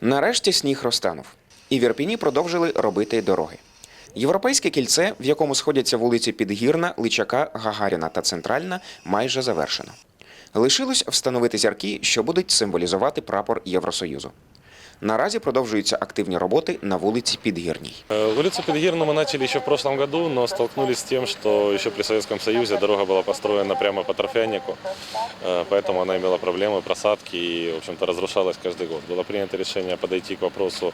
Нарешті сніг розтанув, і в Ірпіні продовжили робити дороги. Європейське кільце, в якому сходяться вулиці Підгірна, Личака, Гагаріна та Центральна, майже завершено. Лишилось встановити зірки, що будуть символізувати прапор Євросоюзу. Наразі продовжуються активні роботи на вулиці Підгірній. Э, Улицу Педгирну мы начали еще в прошлом году, но столкнулись с тем, что еще при Советском Союзе дорога была построена прямо по торфянику, э, поэтому она имела проблемы просадки и, в общем-то, разрушалась каждый год. Было принято решение подойти к вопросу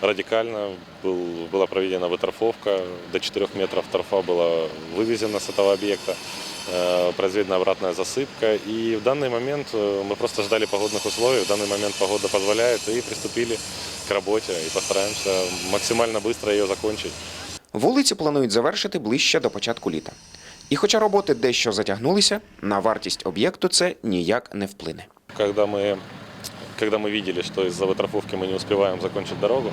радикально. Был, была проведена выторфовка, до 4 метров торфа было вывезено с этого объекта, э, произведена обратная засыпка. И в данный момент э, мы просто ждали погодных условий, в данный момент погода позволяет и приступили к работе и постараемся максимально быстро ее закончить. Вулиці планують завершити ближче до початку літа. І хоча роботи дещо затягнулися, на вартість об'єкту це ніяк не вплине. Когда мы, когда мы видели, что из-за вытрофовки мы не успеваем закончить дорогу,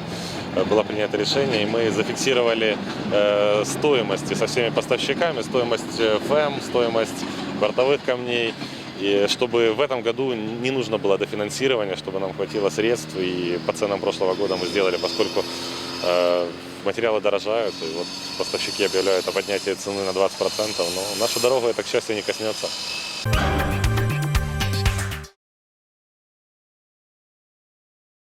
э, было принято решение, и мы зафиксировали э, стоимости со всеми поставщиками, стоимость э, ФЭМ, стоимость бортовых камней, и чтобы в этом году не нужно было дофинансирования, чтобы нам хватило средств, и по ценам прошлого года мы сделали, поскольку материалы дорожают, и вот поставщики объявляют о поднятии цены на 20%, но нашу дорогу это, к счастью, не коснется.